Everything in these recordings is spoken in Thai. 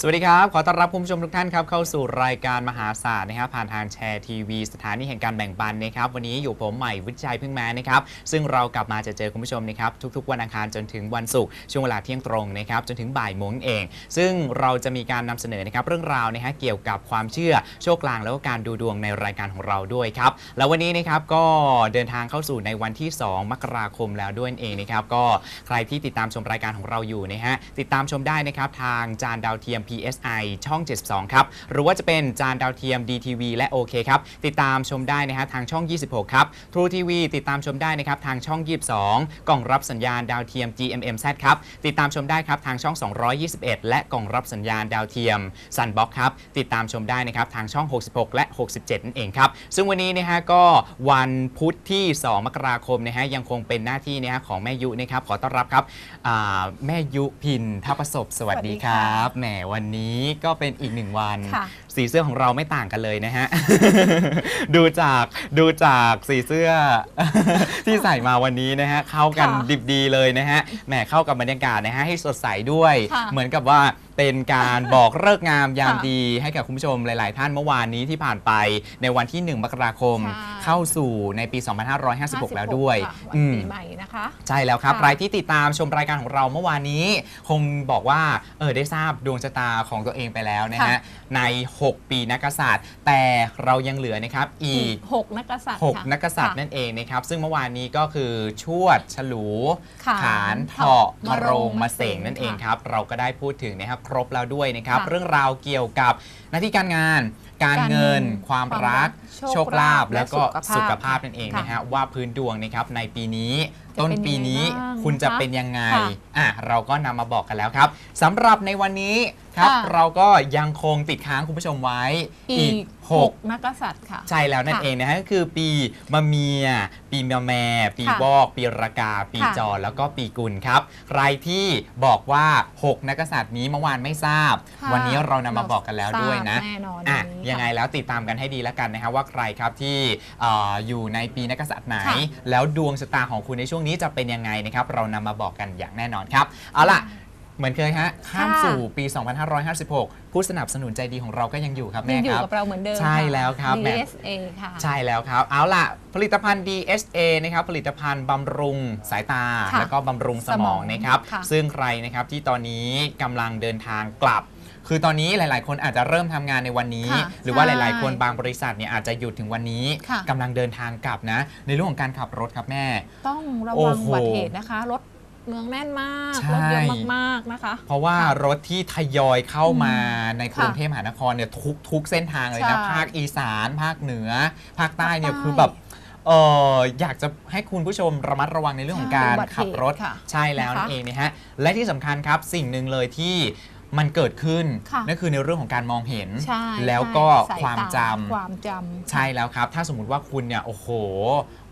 สวัสดีครับ ขอต้อนรับคุณผู้ชมทุกท่านครับเข้าสู่รายการมหาศาสตร์นะครับผ่านทางแชร์ทีวีสถานีแห่งการแบ่งปันนะครับวันนี้อยู่ผมใหม่วิจัยพึ่งแม้นะครับซึ่งเรากลับมาจะเจอคุณผู้ชมนะครับทุกๆ วันอังคารจนถึงวันศุกร์ช่วงเวลาเที่ยงตรงนะครับจนถึงบ่ายโมงเอง ซึ่งเราจะมีการนำเสนอนะครับเรื่องราวนะฮะเกี่ยวกับความเชื่อโชคลางแล้วก็การดูดวงในรายการของเราด้วยครับแล้ววันนี้นะครับก็เดินทางเข้าสู่ในวันที่ 2 มกราคมแล้วด้วยนั่นเองนะครับก็ใครที่ติดตามชมรายการของเราอยู่นะฮะติดตามชมได้นะครับทางจานดาวเทียม PSI ช่อง 72 ครับ หรือว่าจะเป็นจานดาวเทียม DTV และ OK ครับ ติดตามชมได้นะฮะทางช่อง 26 ครับ True TV ติดตามชมได้นะครับทางช่อง 22 กล่องรับสัญญาณดาวเทียม GMMZ ครับ ติดตามชมได้ครับทางช่อง 221 และกล่องรับสัญญาณดาวเทียม Sunbox ครับ ติดตามชมได้นะครับทางช่อง 66 และ 67 นั่นเองครับ ซึ่งวันนี้นะฮะก็วันพุธที่ 2 มกราคมนะฮะยังคงเป็นหน้าที่นะฮะของแม่ยุนะครับขอต้อนรับครับ อ่าแม่ยุพินท่าประสบสวัสดีครัสวัสดีค่ะบแหมวันนี้ก็เป็นอีกหนึ่งวัน ค่ะสีเสื้อของเราไม่ต่างกันเลยนะฮะ ดูจากดูจากสีเสื้อ ที่ใส่มาวันนี้นะฮะเข้ากันค่ะดิบดีเลยนะฮะแหมเข้ากับบรรยากาศนะฮะให้สดใสด้วย ค่ะเหมือนกับว่าเป็นการบอกเลิกษ์งามยามค่ะดี ให้กับคุณผู้ชมหลาย ๆ ท่านเมื่อวานนี้ที่ผ่านไปในวันที่ 1 มกราคม ใช่ เข้าสู่ในปี 2556 แล้วด้วยค่ะวันอืมปีใหม่นะคะ ใช่แล้วครับค่ะใครที่ติดตามชมรายการของเราเมื่อวานนี้ คงบอกว่าเออได้ทราบดวงชะตาของตัวเองไปแล้วนะฮะค่ะใน 6 ปีนักกษัตริย์ แต่เรายังเหลือนะครับอีกหกนักกษัตริย์6ค่ะนักกษัตริย์ค่ะนั่นเองนะครับซึ่งเมื่อวานนี้ก็คือชวดฉลู ขานขานเถาะมะมะโรโรงงมะมะเสเสงงนั่นเองค่ะครับเราก็ได้พูดถึงนะครับครบแล้วด้วยนะครับค่ะเรื่องราวเกี่ยวกับหน้าที่การงาน การการเงินเงิน ความความรักรัก โชคลาภโชคลาภแล้วก็และสุสุขขภาภาพพนั่นเองค่ะนะฮะว่าพื้นดวงนะครับในปีนี้จะต้นเป็นปีนี้ยังไงบ้างคุณจะนะคะเป็นยังไงค่ะอะเราก็นำมาบอกกันแล้วครับสำหรับในวันนี้ครับค่ะเราก็ยังคงติดค้างคุณผู้ชมไว้อีกหหกกนักกษัตริย์ค่ะ ใช่แล้วนั่นค่ะเองนะฮะก็คือปีมะเมีย ปีมะแม่ปีค่ะวอก ปีรากา ปีค่ะจอแล้วก็ปีกุลครับ ใครที่บอกว่า 6นักกษัตริย์นี้เมื่อวานไม่ทราบค่ะวันนี้เรานำมาบอกกันแล้วด้วยนะทราบแน่นอนอะวันนี้ยังไงค่ะแล้วติดตามกันให้ดีแล้วกันนะครับว่าใครครับที่เอ่ออยู่ในปีนักกษัตริย์ไหน ค่ะแล้วดวงชะตาของคุณในช่วงนี้จะเป็นยังไงนะครับ เรานำมาบอกกันอย่างแน่นอนครับ เอาล่ะ เหมือนเคยฮะ ข้ามค่ะ สู่ปี 2556 ผู้สนับสนุนใจดีของเราก็ยังอยู่ครับยัแม่งอคยู่รับ กับเราเหมือนเดิมใช่แล้วครับแหม DSA ค่ะ ใช่แล้วครับ เอาล่ะ ผลิตภัณฑ์ DSA นะครับผลิตภัณฑ์บำรุงสายตา ค่ะแล้วก็บำรุงสมองสมองนะครับ ค่ะซึ่งใครนะครับที่ตอนนี้กำลังเดินทางกลับ คือตอนนี้หลาย ๆ คนอาจจะเริ่มทำงานในวันนี้ ค่ะหรือว่าใช่หลาย ๆ คนบางบริษัทเนี่ยอาจจะหยุดถึงวันนี้ค่ะ กำลังเดินทางกลับนะ ในเรื่องของการขับรถครับแม่ ต้องระโอ้วังโหอุบัติเหตุนะคะ รถเนืองแน่นมาก ใช่ รถเยอะมาก ๆ นะคะ เพราะว่าค่ะรถที่ทยอยเข้ามาอืมในกรุงค่ะเทพมหานครเนี่ยทุกทุกเส้นทางเลยนะ ใช่ภาคอีสาน ภาคเหนือ ภาคใต้เนี่ยภาคใต้คือแบบเอออยากจะให้คุณผู้ชมระมัดระวังในเรื่องของการใช่อุบัติเหตุขับรถค่ะใช่แล้วนะคะนั่นเองนะฮะ และที่สำคัญครับสิ่งหนึ่งเลยที่ มันเกิดขึ้นค่ะนั่นคือในเรื่องของการมองเห็น ใช่แล้วก็ใช่ความสยตจำความจำ ใช่แล้วครับ ถ้าสมมติว่าคุณเนี่ย โอ้โห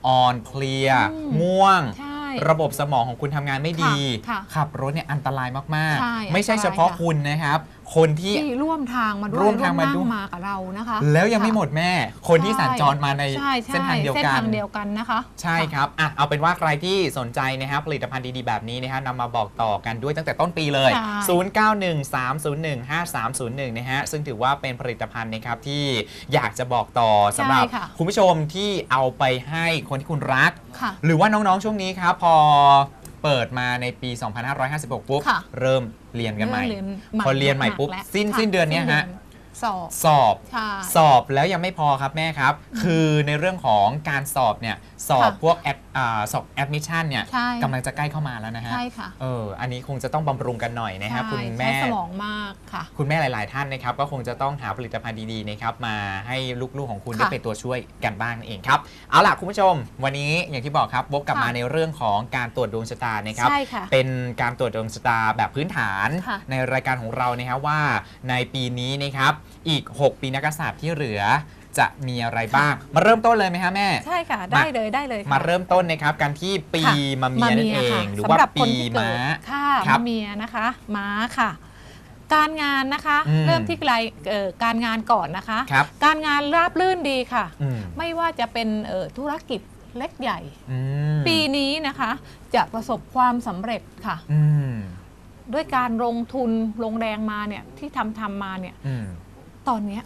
อ่อนเพลีย อืม ง่วง ใช่ ระบบสมองของคุณทำงานไม่ดี ค่ะขับรถเนี่ยอันตรายมากใช่ๆ ไม่ใช่อันตรายเฉพาะค่ะคุณนะครับ คนที่ที่ร่วมทางมาด้วยร่วมทางมาด้วยนั่มากับเรานะคะ แล้วยังไม่ค่ะหมดแม่ คนที่ใช่สัญจรมาในใช่ใช่เส้นทางเดียวเส้นกันทางเดียวกันนะคะ ใช่ครับอะเอาเป็นว่าใครที่สนใจนะฮะผลิตภัณฑ์ดีๆแบบนี้นะฮะนำมาบอกต่อกันด้วยตั้งแต่ต้นปีเลยใช่0913015301 นะฮะซึ่งถือว่าเป็นผลิตภัณฑ์นะครับที่อยากจะบอกต่อสำหรับใช่ค่ะคุณผู้ชมที่เอาไปให้คนที่คุณรักค่ะหรือว่าน้องๆช่วงนี้ครับพอ เปิดมาในปี 2556 ปุ๊บ ค่ะเริ่มเรียนกันใหม่ เรียนพอเรียนใหม่ปุ๊บกแล้วสิ้นค่ะสิ้นเดือนเนี้ยฮะ สอบ สอบ ใช่ สอบแล้วยังไม่พอครับแม่ครับ คือในเรื่องของการสอบเนี่ย สอบค่ะพวกแอดอ่าสอบแอดมิชชั่นเนี่ยใช่กำลังจะใกล้เข้ามาแล้วนะฮะใช่ค่ะเอออันนี้คงจะต้องบำรุงกันหน่อยนะครับใช่คุณใช้แม่สมองมากค่ะ คุณแม่หลาย ๆ ท่านนะครับ ก็คงจะต้องหาผลิตภัณฑ์ดี ๆ นะครับ มาให้ลูก ๆ ของคุณค่ะได้เป็นตัวช่วยกันบ้างนั่นเองครับ เอาล่ะ คุณผู้ชม วันนี้อย่างที่บอกครับวกกลับค่ะมาในเรื่องของการตรวจดวงชะตานะครับใช่ค่ะเป็นการตรวจดวงชะตาแบบพื้นฐานค่ะในรายการของเรานะครับว่าในปีนี้นะครับอีก 6 ปีนักกษัตริย์ที่เหลือ จะมีอะไรบ้าง มาเริ่มต้นเลยไหมฮะแม่ ใช่ค่ะ ได้เลยได้เลยค่ะมาเริ่มต้นนะครับกันที่ปีค่ะมะเมียนั่นเองค่ะหรือสำว่าหรับคปีนที่เกิม้า ดค่ะครับมะเมียนะคะ ม้าค่ะ การงานนะคะ อืม เริ่มที่ไกลเอ่อการงานก่อนนะคะ ครับการงานราบรื่นดีค่ะ อืมไม่ว่าจะเป็นเอ่อธุรกิจเล็กใหญ่ อืมปีนี้นะคะ จะประสบความสำเร็จค่ะ อืมด้วยการลงทุนลงแรงมาเนี่ยที่ทำทำมาเนี่ย อืมตอนเนี้ย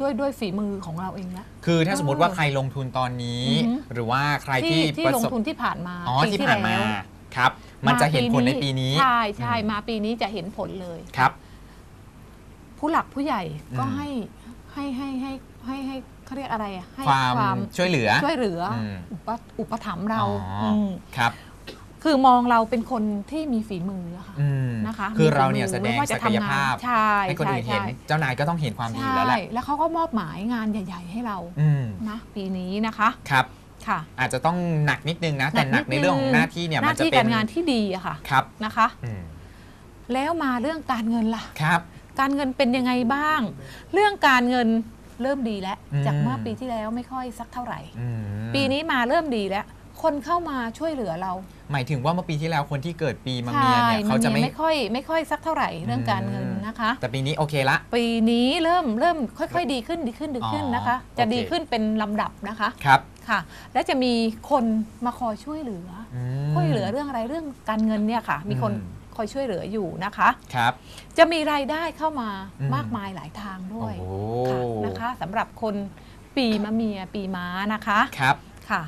ด้วยด้วยฝีมือของเราเองละคือถ้าสมมติว่าเออใครลงทุนตอนนี้ อือหือหรือว่าใครที่ที่ที่ประลงสบทุนที่ผ่านมาอ๋อปีที่ผ่านมาแล้วครับ มันจะเห็นผลในปีนี้ใช่ใช่อืมมาปีนี้จะเห็นผลเลย ครับ ผู้หลักผู้ใหญ่ก็อืม ให้ให้ให้ให้ให้ให้เขาเรียกอะไรอะให้ความช่วยเหลือ ช่วยเหลืออมอุปอุปถัมภ์เราอ๋ออมครับ คือมองเราเป็นคนที่มีฝีมืออะค่ะอืมนะคะคือมีฝีเราเนี่ยมือแสดไม่งว่าจะศักยภาพทำงานใช่ให้คนอื่นเห็น ใช่เจ้านายก็ต้องเห็นความดีอยู่ใช่แล้วแหละแล้วเขาก็มอบหมายงานใหญ่ ๆ ให้เราอืมนะปีนี้นะคะครับ ค่ะ อาจจะต้องหนักนิดนึงนะ แต่หนักในดเรื่องของหน้าที่เนี่ยหมันน้าจะที่เป็นการงานที่ดีอะค่ะครับนะคะ อืมแล้วมาเรื่องการเงินล่ะ ครับการเงินเป็นยังไงบ้าง เรื่องการเงินเริ่มดีแล้วอืมจากเมื่อปีที่แล้วไม่ค่อยสักเท่าไหร่ อืมปีนี้มาเริ่มดีแล้ว คนเข้ามาช่วยเหลือเรา หมายถึงว่าเมื่อปีที่แล้วคนที่เกิดปีมะเมียเนี่ยเขาจะนไม่ไม่ค่อยไม่ค่อยสักเท่าไหร่เรื่องการเงินนะคะ แต่ปีนี้โอเคละ ปีนี้เริ่มเริ่มค่อย ๆ ดีขึ้นดีขึ้นดีขึ้นนะคะอ๋อจะโอเคดีขึ้นเป็นลำดับนะคะครับค่ะ และจะมีคนมาคอยช่วยเหลืออมช่วยเหลือเรื่องอะไรเรื่องการเงินเนี่ยค่ะ มีคนอืมคอยช่วยเหลืออยู่นะคะครับ จะมีรายได้เข้ามาอืมมากมายหลายทางด้วยโอ้ค่ะนะคะสำหรับคนปีมะเมียปีม้านะคะครับค่ะ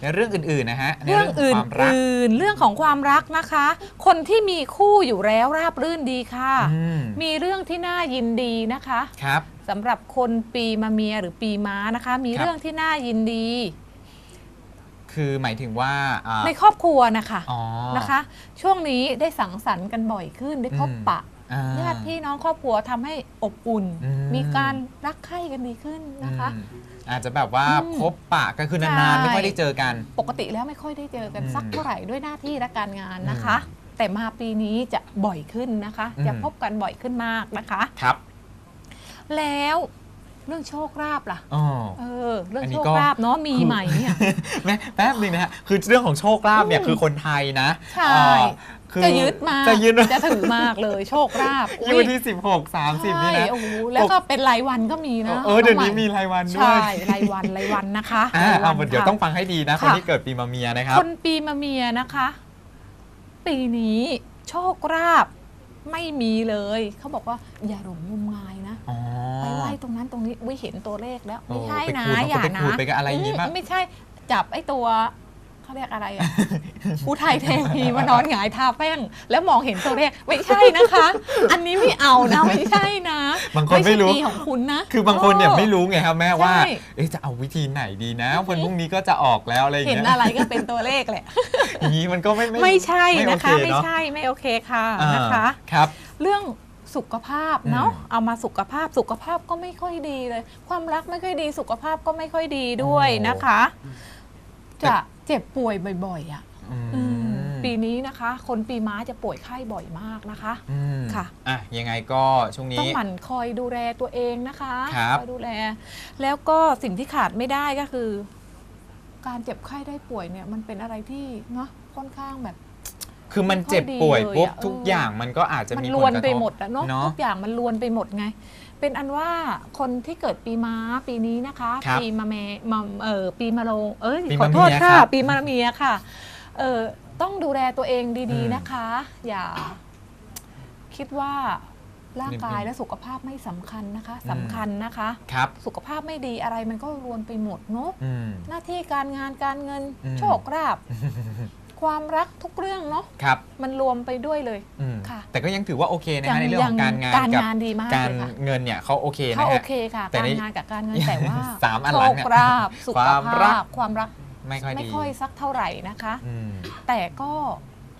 ในเรื่องอื่นๆนะฮะในเรื่องอื่นความรัก อื่นเรื่องของความรักนะคะ คนที่มีคู่อยู่แล้วราบรื่นดีค่ะ อืม มีเรื่องที่น่ายินดีนะคะครับ สำหรับคนปีมะเมียหรือปีม้านะคะ มีครับ เรื่องที่น่ายินดี คือหมายถึงว่าอ่าในครอบครัวนะคะอ๋อ นะคะ ช่วงนี้ได้สังสรรค์กันบ่อยขึ้นได้พบอืม ปะอ่ ญาติพี่น้องครอบครัวทำให้อบอุ่นอืมมีการรักใคร่กันดีขึ้นนะคะอืมอาจจะแบบว่าอืมพบปะก็คือนานๆใช่ไม่ค่อยได้เจอกัน ปกติแล้วไม่ค่อยได้เจอกันอืมสักเท่าไหร่ด้วยหน้าที่และการงานนะคะอืมแต่มาปีนี้จะบ่อยขึ้นนะคะอืมจะพบกันบ่อยขึ้นมากนะคะครับ แล้วเรื่องโชคลาภล่ะอ๋อเออ เรื่องอันนี้โชคก็ลาภเนาะมีใหม่เนี่ยแม่แป๊บนึงนะฮะ คือเรื่องของโชคลาภเนี่ยอืมคือคนไทยนะใช่อ่า คือจะยึดมากจะยึดจะถือมากเลยโชคลาภยี่วันที่ 16 30 นี่นะใช่โอ้โหแล้วก็เป็นรายวันก็มีนะเออเดี๋ยวนี้องใหมีรายวันด้วใช่ยรายวันรายวันนะคะอ่ารายเอาวันเดี๋ยวค่ะต้องฟังให้ดีนะคนค่ะที่เกิดปีมะเมียนะครับคนปีมะเมียนะคะ ปีนี้โชคลาภไม่มีเลย เขาบอกว่าอย่าหลงงมงายนะอ๋อไปไล่ตรงนั้นตรงนี้วิเห็นตัวเลขแล้วโอ้ไม่ใช่ไปนะขูดอย่าไปนะขูดไปกับอะไรอย่างงี้มปะไม่ใช่จับไอ้ตัว เขาเรียกอะไรอะผู้ไทยเทพีมานอนหงายทาแป้ง แล้วมองเห็นตัวเลขไม่ใช่นะคะ อันนี้ไม่เอานะไม่ใช่นะบางคนไม่รู้ใช่ปีของคุณนะ คือบางคนเนี่ยโอ้ไม่รู้ไงครับแม่ว่าใช่เอ๊ะจะเอาวิธีไหนดีนะวันพรุ่งนี้ก็จะออกแล้วอะไรอย่างเห็นเงี้ยอะไรก็เป็นตัวเลขแหละอย่างนี้มันก็ไม่ไม่ใช่ไม่โอนะคะเไม่ใช่ไม่โอเคค่ะอ่านะคะครับ เรื่องสุขภาพเนาะอืมเอามาสุขภาพสุขภาพก็ไม่ค่อยดีเลย ความรักไม่ค่อยดีสุขภาพก็ไม่ค่อยดีด้วยนะคะ จะเจ็บป่วยบ่อยๆอะอืมอืม ปีนี้นะคะ คนปีม้าจะป่วยไข้บ่อยมากนะคะ อืมค่ะ อะ ยังไงก็ช่วงต้อนี้ งหมั่นคอยดูแลตัวเองนะคะครับคอยดูแล แล้วก็สิ่งที่ขาดไม่ได้ก็คือ การเจ็บไข้ได้ป่วยเนี่ย มันเป็นอะไรที่เนาะค่อนข้างแบบ คือมันเจ็บป่วยไม่ค่อยดีเลยปุ๊บอะ ทุกเออออย่างมันก็อาจจะมันมีลผวลนกระทบไปหมดอะเนาะเนาะ ทุกอย่างมันลวนไปหมดไง เป็นอันว่าคนที่เกิดปีม้าปีนี้นะคะ ครับปีมะเมมาเออปีมะโรงเอ้ยปีขอมะโทษเมียค่ะ ครับปีมะเมียค่ะเออต้องดูแลตัวเองดีอืมๆนะคะ อย่า คิดว่าร่างกายนิดๆและสุขภาพไม่สำคัญนะคะอืม สำคัญนะคะ ครับ สุขภาพไม่ดีอะไรมันก็รวนไปหมดเนาะอืม หน้าที่การงานการเงินอืม โชคลาภ ความรักทุกเรื่องเนาะครับมันรวมไปด้วยเลยอืมค่ะ แต่ก็ยังถือว่าโอเคนะยัฮะในเรื่องของการงานการกับงานดีมากการเลยค่ะเงินเนี่ยเขาโอเคเขานะโอฮะ เคค่ะ แต่การนี่งานกับการเงินแต่ว่าสามอันโชหลังคเนี่ยลาภสุคขวามรัภาก พความรักไม่ค่อยไม่ดีค่อยสักเท่าไหร่นะคะ อืม แต่ก็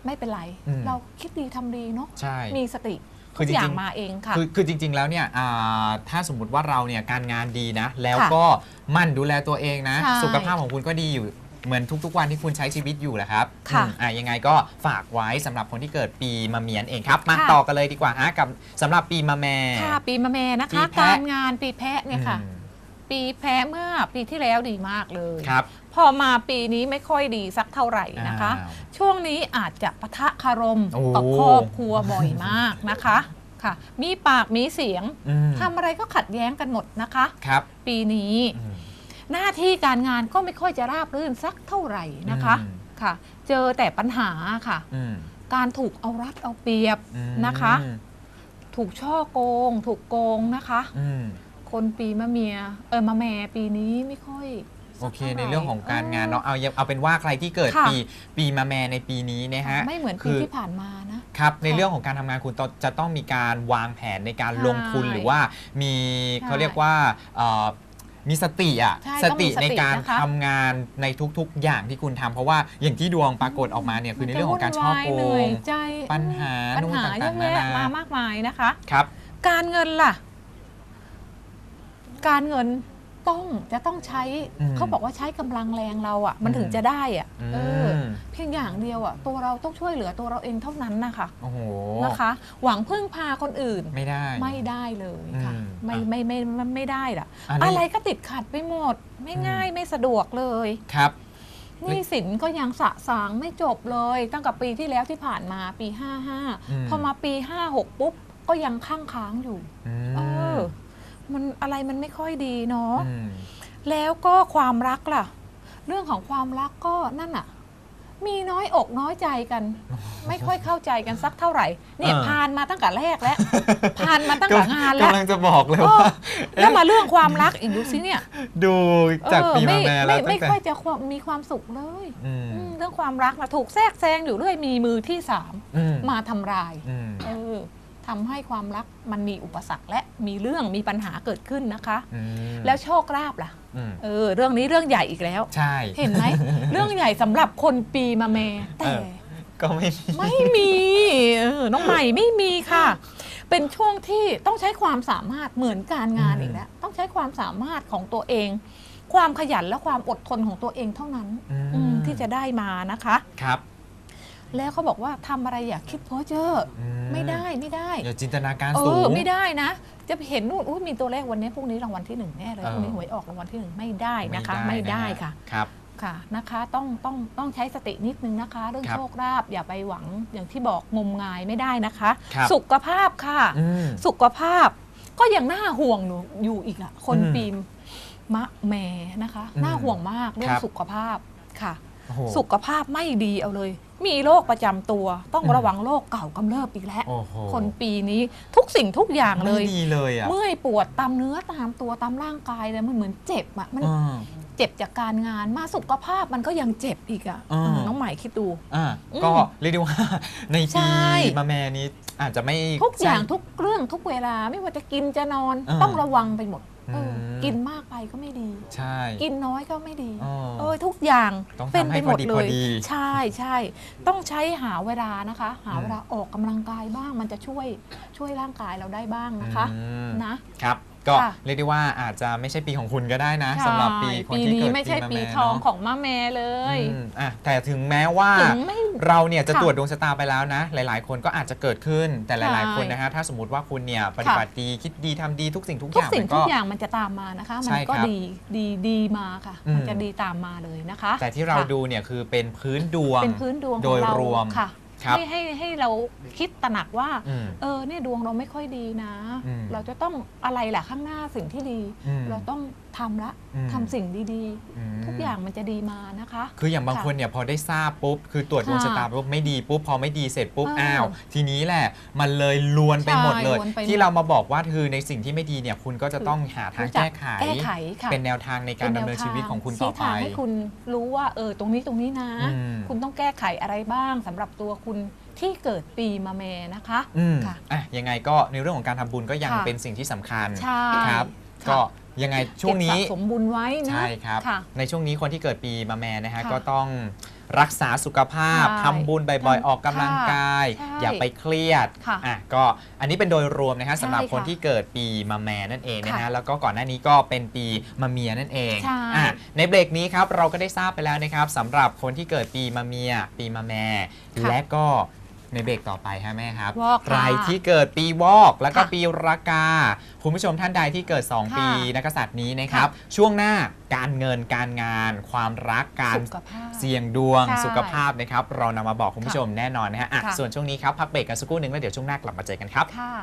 ไม่เป็นไร อืม เราคิดดีทำดีเนาะใช่ มีสติคืทุอกจริงๆ อย่างมาเองค่ะ คือคือจริง ๆ แล้วเนี่ยอ่าถ้าสมมติว่าเราเนี่ยการงานดีนะ แล้วค่ะก็หมั่นดูแลตัวเองนะ ใช่สุขภาพของคุณก็ดีอยู่ เหมือนทุกๆวันที่คุณใช้ชีวิตอยู่แหละครับค่ะอืมอะยังไงก็ฝากไว้สำหรับคนที่เกิดปีมะเมียนเองครับมาค่ะ ต่อกันเลยดีกว่าฮะกับสำหรับปีมะแม่ ค่ะปีมะแม่นะปีคะแพะ การงานปีแพะเนี่ยค่ะ อืมปีแพะเมื่อปีที่แล้วดีมากเลย ครับ พอมาปีนี้ไม่ค่อยดีสักเท่าไหร่นะคะ อ้าวช่วงนี้อาจจะปะทะคารมโอ้ กับครอบครัวบ่อยมากนะคะค่ะ มีปากมีเสียงอืมทำอะไรก็ขัดแย้งกันหมดนะคะ ครับปีนี้อืม หน้าที่การงานก็ไม่ค่อยจะราบรื่นสักเท่าไหร่นะคะอืม ค่ะ เจอแต่ปัญหาค่ะ อืมการถูกเอารัดเอาเปรียบอืมนะคะ ถูกช่อโกง ถูกโกงนะคะ อืม คนปีมะเมียเออมะแม่ปีนี้ไม่ค่อยโอเคสักในท่าไหเรื่องของการงานเนาะเอาเอาเป็นว่าใครที่เกิดค่ะปีปีมาแม่ในปีนี้นะฮะ ไม่เหมือนคืปีอ ที่ผ่านมานะ ครับ ในค่ะเรื่องของการทำงานคุณต้องจะต้องมีการวางแผนในการใช่ลงทุนหรือว่ามีใช่เขาเรียกว่าเอ่อ มีสติอะใช่สต้องมีติสติในการนะคะ ทำงานในทุกๆ อย่างที่คุณทำเพราะว่าอย่างที่ดวงปรากฏออกมาเนี่ยคือในเรื่องของการช่อโกมันจะวุ่นวายเหนื่อยง ใจปัญหาปัญหานู่นเยต่าอะงๆนาแยะนามามากมายนะคะ ครับ การเงินล่ะ การเงิน ต้องจะต้องใช้อืมเขาบอกว่าใช้กำลังแรงเราอะ่ะ มันถึงอืมจะได้อะ่ะอืเออมเพียงอย่างเดียวอะ่ะ ตัวเราต้องช่วยเหลือตัวเราเองเท่านั้นนะคะโอ้โหนะคะ หวังพึ่งพาคนอื่นไม่ได้ ไม่ได้เลยค่ะ อืมไม่อะไม่ไม่ไม่ไม่ได้ล่ะอันนี้อะไรก็ติดขัดไปหมด ไม่อืม ง่ายไม่สะดวกเลย ครับ หนี่สินก็ยังสะสางไม่จบเลย ตั้งแต่ปีที่แล้วที่ผ่านมาปีอืม55 พอมาปี 56 ปุ๊บ ก็ยังข้างค้างอยู่ อืมเออ มันอะไรมันไม่ค่อยดีเนาะอืม แล้วก็ความรักล่ะ เรื่องของความรักก็นั่นอะมีน้อยอกน้อยใจกัน ไม่ค่อยเข้าใจกันสักเท่าไหร่เนี่ยเออผ่านมาตั้งแต่แรกแล้วผ่านมาตั้งแต่งานแล้ว กำลังจะบอกเลยเออว่าแล้วมาเรื่องความรักอีกดูสิเนี่ยดูจากเออปีมาไม่แม่แล้ไม่วตั้ไม่งแต่ค่อยจะความมีความสุขเลยอืมอืมเรื่องความรักนะถูกแทรกแซงอยู่เรื่อยมีมือที่สามอืมมาทำลายอืมเออ ทำให้ความรักมันมีอุปสรรคและมีเรื่องมีปัญหาเกิดขึ้นนะคะอืมแล้วโชคลาภล่ะอืมเออเรื่องนี้เรื่องใหญ่อีกแล้ว ใช่ เห็นไหม เรื่องใหญ่สำหรับคนปีมาแม่แต่เออก็ไม่มีไม่มีเออน้องใหม่ไม่มีค่ะ เป็นช่วงที่ต้องใช้ความสามารถเหมือนการงานอีกแล้วต้องใช้ความสามารถของตัวเอง ความขยันและความอดทนของตัวเองเท่านั้นอืมอืมที่จะได้มานะคะครับ แล้วเขาบอกว่าทำอะไรอย่าคิดเพ้อเจ้ออืไม่ได้ไม่ได้อย่าจินตนาการเอสูองไม่ได้นะ จะไปเห็นนู่นอุ๊ยมีตัวเลขวันนี้พรุ่งนี้รางวัลที่หนึ่งแน่เลยเออ พรุ่งนี้หวยออกรางวัลที่หนึ่งไม่ได้นะคะ ไม่ได้นฮค่ะครับ ค่ะนะคะต้องต้องต้องใช้สตินิดนึงนะคะ เรื่องครับโชคลาภอย่าไปหวังอย่างที่บอกงมงายไม่ได้นะคะ ครับ สุขภาพค่ะ อืม สุขภาพก็ยังน่าห่วงอยู่อยู่อีกอะคนอืมปีมะแม่นะคะ อืมน่าห่วงมากเรื่อคงรับ สุขภาพค่ะ โอ้โห สุขภาพไม่ดีเอาเลย มีโรคประจำตัว ต้องอืมระวังโรคเก่ากำเริบอีกแล้ว โอ้โหคนปีนี้ทุกสิ่งทุกอย่างเลยไม่ดีเลยอะเมื่อยปวดตามเนื้อตามตัวตามร่างกายเลยมันเหมือนเจ็บอะมันอ่า เจ็บจากการงานมาสุขภาพมันก็ยังเจ็บอีกอะอ่า อืมน้องใหม่คิดดู อ่าอืมก็เรียกได้ว่า ในใช่ ปีมาแม่นี้อาจจะไม่ทุกอย่างใช่ ทุกเรื่องทุกเวลาไม่ว่าจะกินจะนอนอ่า ต้องระวังไปหมด เอออมกินมากไปก็ไม่ดี ใช่ กินน้อยก็ไม่ดีอ๋อเออทุกอย่างต้องทำเป็นไปหมดให้พอดีเลพอย ดี ใช่ใช่ต้องใช้หาเวลานะคะ หาอืมเวลาออกกำลังกายบ้างมันจะช่วยช่วยร่างกายเราได้บ้างนะคะอืม นะครับ ก็ค่ะเรียกได้ว่าอาจจะไม่ใช่ปีของคุณก็ได้นะใช่สำหรับปีคนปีที่นี้เกิดไม่ใช่มาปีแม่ทองเนาะของมะแม่เลยอืมอะแต่ถึงแม้ว่าถึงไม่เราเนี่ยจะค่ะตรวจดวงชะตาไปแล้วนะ หลาย ๆ คนก็อาจจะเกิดขึ้นแต่หลายใช่ๆคนนะฮะถ้าสมมติว่าคุณเนี่ยปฏิบัติดีคิดดีทำดีทุกสิ่งทุกอทุกย่างสิ่งมันทุก็กอย่างมันจะตามมานะคะ มัใช่นก็ครับดีดีดีมาค่ะอืมมันจะดีตามมาเลยนะคะ แต่ที่เราค่ะดูเนี่ยคือเป็นพื้นดวงเป็นพื้นดวงโดของยเรารวม ค่ะครับให้ให้ให้เราคิดตระหนักว่า อืม เออเนี่ยดวงเราไม่ค่อยดีนะ อืมเราจะต้องอะไรแหละข้างหน้าสิ่งที่ดี อืมเราต้องทำละอืม ทำสิ่งดีอืมๆ ทุกอย่างมันจะดีมานะคะ คืออย่างบางค่ะคนเนี่ยพอได้ทราบปุ๊บ คือตรวจดวงค่ะชะตาปุ๊บไม่ดีปุ๊บพอไม่ดีเสร็จปุ๊บอ้าวอ้าว ทีนี้แหละ มันเลยลวนไปหมดเลย ใช่ลวนไปหมดที่เรามาบอกว่าคือในสิ่งที่ไม่ดีเนี่ยคุณก็จะต้องหาทางรู้จัแก้ไข แก้ไขค่ะเป็นแนวทางในการดำเนินชีวิตของคุณต่อชี้ไป ทางให้คุณรู้ว่าเออตรงนี้ตรงนี้นะ อืม คุณต้องแก้ไขอะไรบ้างสำหรับตัวคุณที่เกิดปีมาแม่นะคะอืมค่ะ อะยังไงก็ในเรื่องของการทำบุญก็ยังค่ะ เป็นสิ่งที่สำคัญใช่ครับค่ะก็ยังไงช่วงนี้ เก็บสะสมบุญไว้นะใช่ครับ ค่ะ ในช่วงนี้คนที่เกิดปีมาแม่นะฮะค่ะก็ต้อง รักษาสุขภาพใช่ทำบุญบ่อยๆ ออกกำลังกาย ใช่อย่าไปเครียดค่ะอะก็อันนี้เป็นโดยรวมนะฮะใช่สำหรับคนค่ะที่เกิดปีมาแม่นั่นเองนะฮะค่ะแล้วก็ก่อนหน้านี้ก็เป็นปีมาเมียนั่นเองใช่ อะในเบรกนี้ครับเราก็ได้ทราบไปแล้วนะครับสำหรับคนที่เกิดปีมาเมีย ปีมาแม่ค่ะและก็ ในเบรกต่อไปฮะแม่ครับวอกค่ะใครที่เกิดปีวอกแล้วก็ค่ะปีรากาคุณผู้ชมท่านใดที่เกิด 2 ค่ะปีนักกษัตริย์นี้นะครับ ช่วงหน้าการเงินการงาน ความรักการสุขภาพเสี่ยงดวงใช่สุขภาพนะครับ เรานำมาบอกคุณผู้ชมแน่นอนนะฮะอะค่ะ ส่วนช่วงนี้ครับพักเบรกกันสักครู่หนึ่งแล้วเดี๋ยวช่วงหน้ากลับมาเจอกันครับ ค่ะ